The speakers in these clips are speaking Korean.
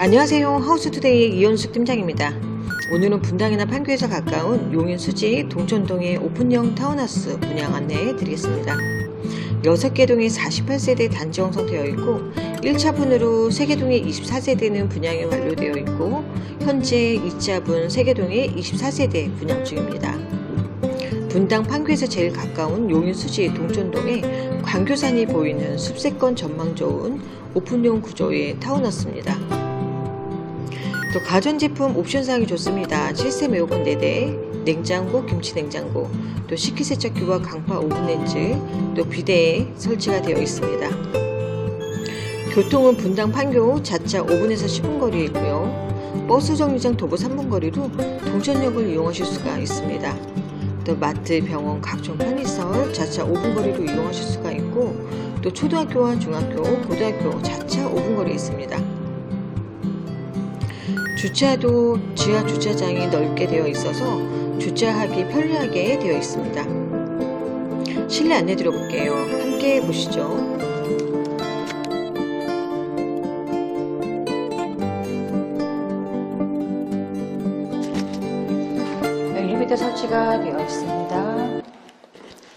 안녕하세요. 하우스투데이의 이현숙 팀장입니다. 오늘은 분당이나 판교에서 가까운 용인 수지 동천동의 오픈형 타운하우스 분양 안내해 드리겠습니다. 6개 동에 48세대 단지 형성되어 있고 1차분으로 3개 동에 24세대는 분양이 완료되어 있고 현재 2차분 3개 동에 24세대 분양 중입니다. 분당 판교에서 제일 가까운 용인 수지 동천동에 광교산이 보이는 숲세권 전망 좋은 오픈형 구조의 타운하우스입니다. 또 가전제품 옵션사항이 좋습니다. 시스템 에어컨 4대, 냉장고, 김치 냉장고, 또 식기세척기와 강파 오븐 렌즈, 또 비대에 설치가 되어 있습니다. 교통은 분당 판교 자차 5분에서 10분 거리에 있고요. 버스 정류장 도보 3분 거리로 동천역을 이용하실 수가 있습니다. 또 마트, 병원, 각종 편의시설 자차 5분 거리로 이용하실 수가 있고 또 초등학교와 중학교, 고등학교 자차 5분 거리에 있습니다. 주차도 지하 주차장이 넓게 되어 있어서 주차하기 편리하게 되어 있습니다. 실내 안내 드려볼게요. 함께 보시죠. 설치가 되어 있습니다.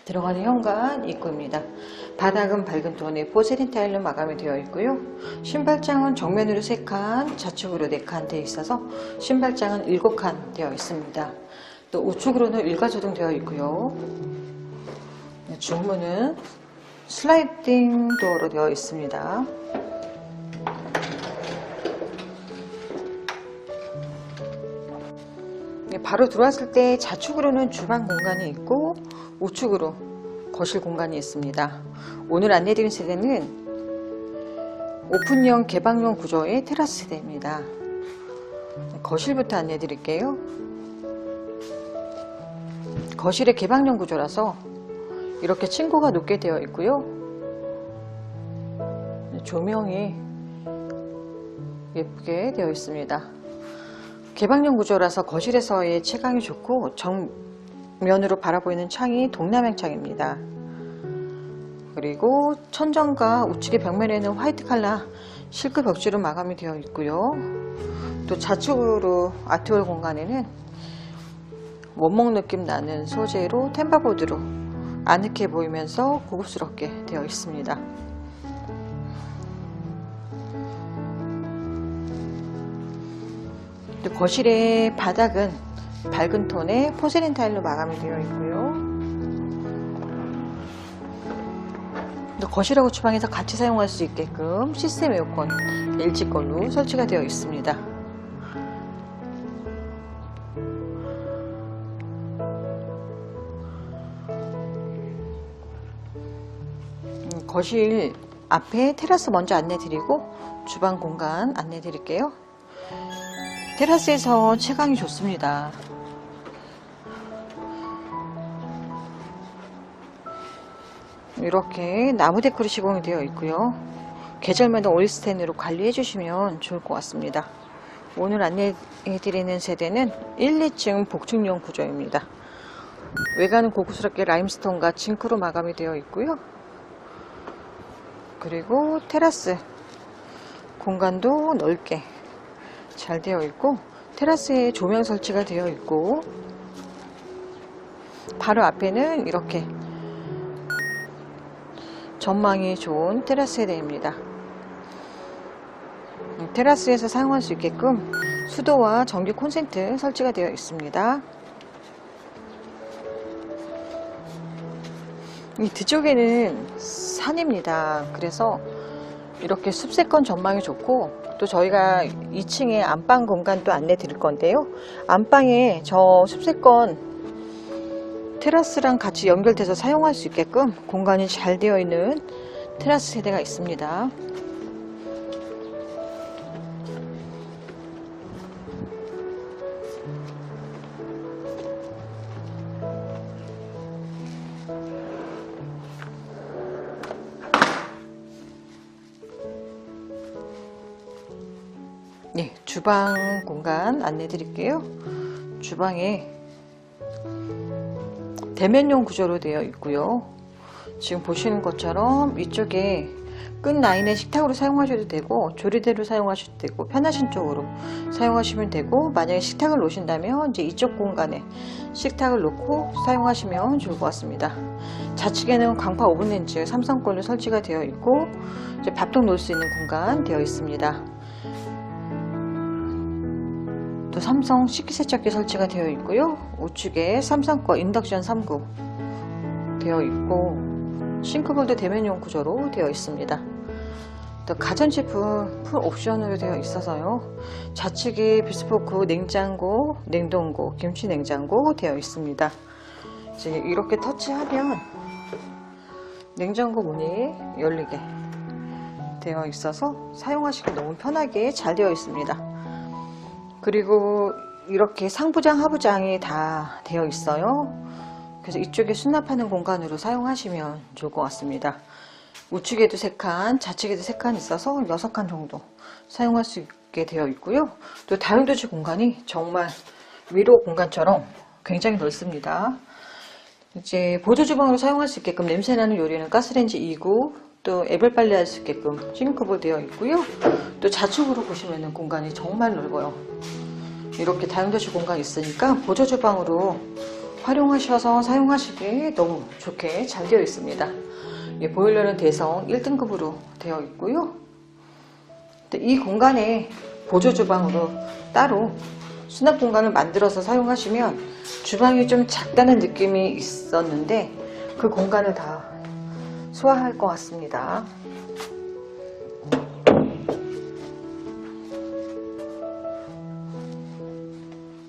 들어가는 현관 입구입니다. 바닥은 밝은 톤의 포세린 타일로 마감이 되어 있고요. 신발장은 정면으로 3칸, 좌측으로 4칸 되어 있어서 신발장은 7칸 되어 있습니다. 또 우측으로는 일가조등 되어 있고요. 네, 중문은 슬라이딩 도어로 되어 있습니다. 바로 들어왔을 때 좌측으로는 주방 공간이 있고 우측으로 거실 공간이 있습니다. 오늘 안내드린 세대는 오픈형 개방형 구조의 테라스 세대입니다. 거실부터 안내드릴게요. 거실의 개방형 구조라서 이렇게 층고가 높게 되어 있고요. 조명이 예쁘게 되어 있습니다. 개방형 구조라서 거실에서의 채광이 좋고 정면으로 바라보이는 창이 동남향 창입니다. 그리고 천정과 우측의 벽면에는 화이트 칼라 실크 벽지로 마감이 되어 있고요. 또 좌측으로 아트홀 공간에는 원목 느낌 나는 소재로 템바보드로 아늑해 보이면서 고급스럽게 되어 있습니다. 또 거실의 바닥은 밝은 톤의 포세린 타일로 마감이 되어 있고요. 또 거실하고 주방에서 같이 사용할 수 있게끔 시스템 에어컨 LG 걸로 설치가 되어 있습니다. 음, 거실 앞에 테라스 먼저 안내 드리고 주방 공간 안내 드릴게요. 테라스에서 채광이 좋습니다. 이렇게 나무 데코로 시공이 되어 있고요. 계절마다 오일스텐으로 관리해 주시면 좋을 것 같습니다. 오늘 안내해 드리는 세대는 1, 2층 복층용 구조입니다. 외관은 고급스럽게 라임스톤과 징크로 마감이 되어 있고요. 그리고 테라스 공간도 넓게 잘 되어 있고 테라스에 조명 설치가 되어 있고 바로 앞에는 이렇게 전망이 좋은 테라스 세대입니다. 음, 테라스에서 사용할 수 있게끔 수도와 전기 콘센트 설치가 되어 있습니다. 이 뒤쪽에는 산입니다. 그래서 이렇게 숲세권 전망이 좋고 또 저희가 2층에 안방 공간도 안내 드릴 건데요. 안방에 저 숲세권 테라스랑 같이 연결돼서 사용할 수 있게끔 공간이 잘 되어 있는 테라스 세대가 있습니다. 주방 공간 안내 드릴게요. 주방에 대면용 구조로 되어 있고요. 지금 보시는 것처럼 이쪽에 끝 라인에 식탁으로 사용하셔도 되고 조리대로 사용하셔도 되고 편하신 쪽으로 사용하시면 되고 만약에 식탁을 놓으신다면 이제 이쪽 공간에 식탁을 놓고 사용하시면 좋을 것 같습니다. 좌측에는 광파 오븐렌즈 삼성걸로 설치가 되어 있고 이제 밥통 놓을 수 있는 공간 되어 있습니다. 또 삼성 식기세척기 설치가 되어 있고요. 우측에 삼성 거 인덕션 3구 되어 있고 싱크볼도 대면용 구조로 되어 있습니다. 또 가전제품 풀 옵션으로 되어 있어서요. 좌측에 비스포크 냉장고, 냉동고, 김치 냉장고 되어 있습니다. 이제 이렇게 터치하면 냉장고 문이 열리게 되어 있어서 사용하시기 너무 편하게 잘 되어 있습니다. 그리고 이렇게 상부장, 하부장이 다 되어 있어요. 그래서 이쪽에 수납하는 공간으로 사용하시면 좋을 것 같습니다. 우측에도 3칸, 좌측에도 3칸 있어서 6칸 정도 사용할 수 있게 되어 있고요. 또 다용도실 공간이 정말 위로 공간처럼 굉장히 넓습니다. 이제 보조 주방으로 사용할 수 있게끔 냄새나는 요리는 가스레인지 2구, 또 애벌 빨래 할 수 있게끔 싱크볼 되어 있고요. 또 좌측으로 보시면 공간이 정말 넓어요. 이렇게 다용도실 공간이 있으니까 보조 주방으로 활용하셔서 사용하시기 너무 좋게 잘 되어 있습니다. 예, 보일러는 대성 1등급으로 되어 있고요. 또이 공간에 보조 주방으로 따로 수납 공간을 만들어서 사용하시면 주방이 좀 작다는 느낌이 있었는데 그 공간을 다 소화할 것 같습니다.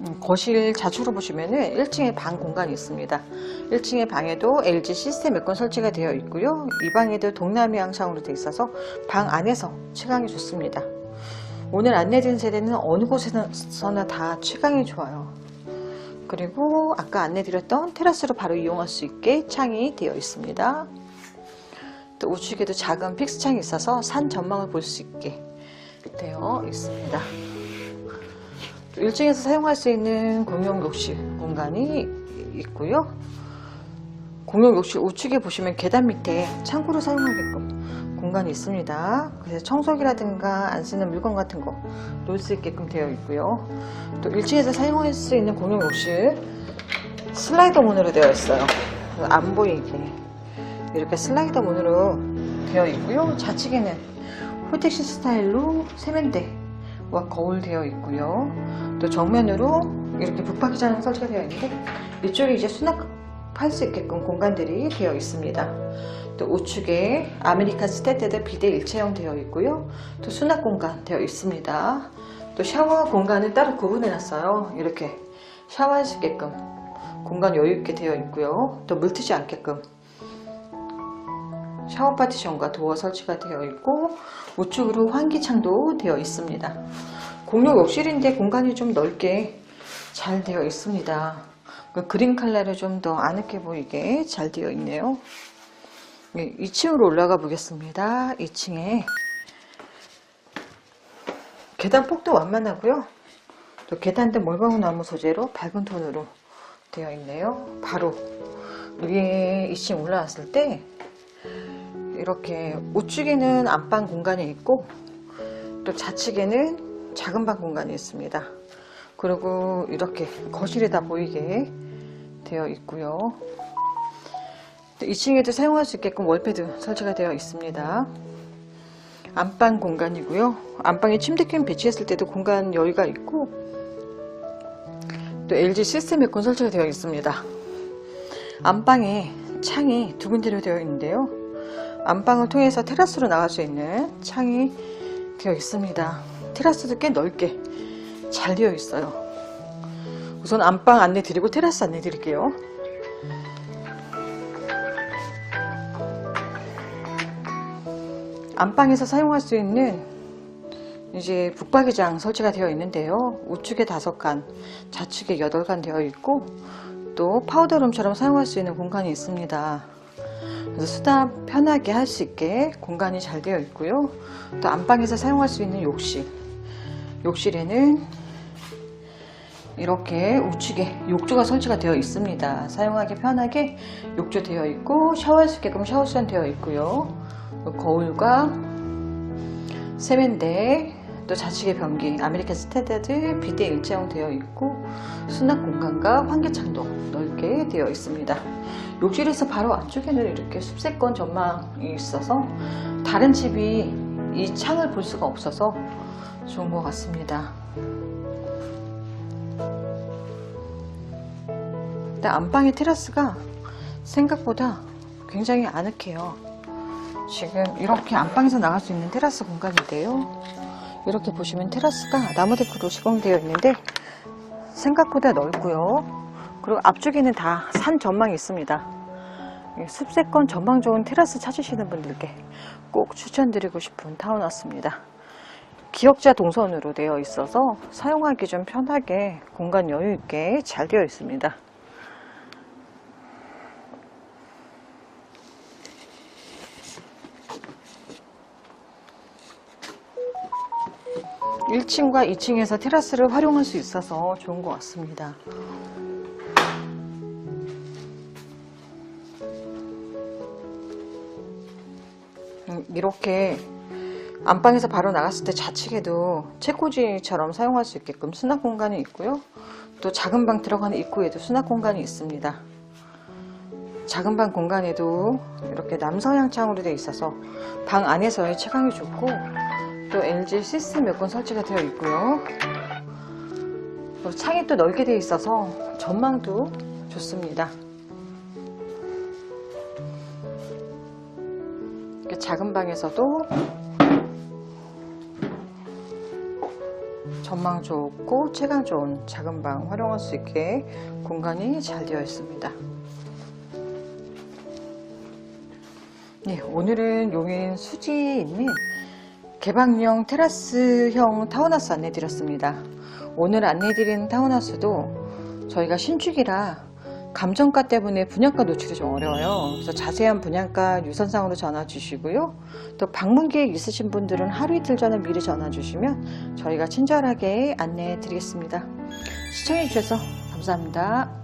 음, 거실 좌측으로 보시면은 1층에 방 공간이 있습니다. 1층의 방에도 LG 시스템 에어컨 설치가 되어 있고요. 이 방에도 동남이 양상으로 되어 있어서 방 안에서 채광이 좋습니다. 오늘 안내드린 세대는 어느 곳에서나 다 채광이 좋아요. 그리고 아까 안내드렸던 테라스로 바로 이용할 수 있게 창이 되어 있습니다. 또 우측에도 작은 픽스창이 있어서 산 전망을 볼 수 있게 되어 있습니다. 1층에서 사용할 수 있는 공용 욕실 공간이 있고요. 공용 욕실 우측에 보시면 계단 밑에 창고로 사용하게끔 공간이 있습니다. 그래서 청소기라든가 안 쓰는 물건 같은 거 놓을 수 있게끔 되어 있고요. 또 1층에서 사용할 수 있는 공용 욕실 슬라이더 문으로 되어 있어요. 안 보이게 이렇게 슬라이더 문으로 되어 있고요. 좌측에는 홀텍시 스타일로 세면대와 거울 되어 있고요. 또 정면으로 이렇게 붙박이장 설치가 되어 있는데 이쪽에 이제 수납할 수 있게끔 공간들이 되어 있습니다. 또 우측에 아메리칸 스탠드드 비대 일체형 되어 있고요. 또 수납 공간 되어 있습니다. 또 샤워 공간을 따로 구분해 놨어요. 이렇게 샤워할 수 있게끔 공간 여유 있게 되어 있고요. 또 물 트지 않게끔 샤워 파티션과 도어 설치가 되어 있고 우측으로 환기창도 되어 있습니다. 공용 욕실인데 공간이 좀 넓게 잘 되어 있습니다. 그 그린 컬러를 좀 더 아늑해 보이게 잘 되어 있네요. 2층으로 올라가 보겠습니다. 2층에 계단 폭도 완만하고요. 또 계단대 몰방울 나무 소재로 밝은 톤으로 되어 있네요. 바로 위에 2층 올라왔을 때 이렇게 우측에는 안방 공간이 있고 또 좌측에는 작은 방 공간이 있습니다. 그리고 이렇게 거실에다 보이게 되어 있고요. 2층에도 사용할 수 있게끔 월패드 설치가 되어 있습니다. 안방 공간이고요. 안방에 침대캠 배치했을 때도 공간 여유가 있고 또 LG 시스템 에어컨 설치가 되어 있습니다. 안방에 창이 두 군데로 되어 있는데요. 안방을 통해서 테라스로 나갈 수 있는 창이 되어 있습니다. 테라스도 꽤 넓게 잘 되어 있어요. 우선 안방 안내 드리고 테라스 안내 드릴게요. 안방에서 사용할 수 있는 이제 북박이장 설치가 되어 있는데요. 우측에 5칸, 좌측에 8칸 되어 있고 또 파우더룸처럼 사용할 수 있는 공간이 있습니다. 수납 편하게 할 수 있게 공간이 잘 되어 있고요. 또 안방에서 사용할 수 있는 욕실. 욕실에는 이렇게 우측에 욕조가 설치가 되어 있습니다. 사용하기 편하게 욕조 되어 있고 샤워할 수 있게끔 샤워수전 되어 있고요. 거울과 세면대, 또 좌측에 변기, 아메리칸 스탠다드, 비대 일체형 되어 있고 수납 공간과 환기창도 넓게 되어 있습니다. 욕실에서 바로 안쪽에는 이렇게 숲세권 전망이 있어서 다른 집이 이 창을 볼 수가 없어서 좋은 것 같습니다. 근데 안방의 테라스가 생각보다 굉장히 아늑해요. 지금 이렇게 안방에서 나갈 수 있는 테라스 공간인데요. 이렇게 보시면 테라스가 나무 데크로 시공되어 있는데 생각보다 넓고요. 그리고 앞쪽에는 다 산 전망이 있습니다. 이 숲세권 전망 좋은 테라스 찾으시는 분들께 꼭 추천드리고 싶은 타운하우스입니다. 기역자 동선으로 되어 있어서 사용하기 좀 편하게 공간 여유 있게 잘 되어 있습니다. 1층과 2층에서 테라스를 활용할 수 있어서 좋은 것 같습니다. 이렇게 안방에서 바로 나갔을 때 좌측에도 책꽂이처럼 사용할 수 있게끔 수납 공간이 있고요. 또 작은 방 들어가는 입구에도 수납 공간이 있습니다. 작은 방 공간에도 이렇게 남서양 창으로 되어 있어서 방 안에서의 채광이 좋고 또 LG 시스템 몇건 설치가 되어 있고요. 또 창이 또 넓게 되어 있어서 전망도 좋습니다. 작은 방에서도 전망 좋고 채광 좋은 작은 방 활용할 수 있게 공간이 잘 되어 있습니다. 네, 오늘은 용인 수지에 있는 개방형 테라스형 타운하우스 안내드렸습니다. 오늘 안내드린 타운하우스도 저희가 신축이라 감정가 때문에 분양가 노출이 좀 어려워요. 그래서 자세한 분양가 유선상으로 전화 주시고요. 또 방문 계획 있으신 분들은 하루 이틀 전에 미리 전화 주시면 저희가 친절하게 안내해 드리겠습니다. 시청해 주셔서 감사합니다.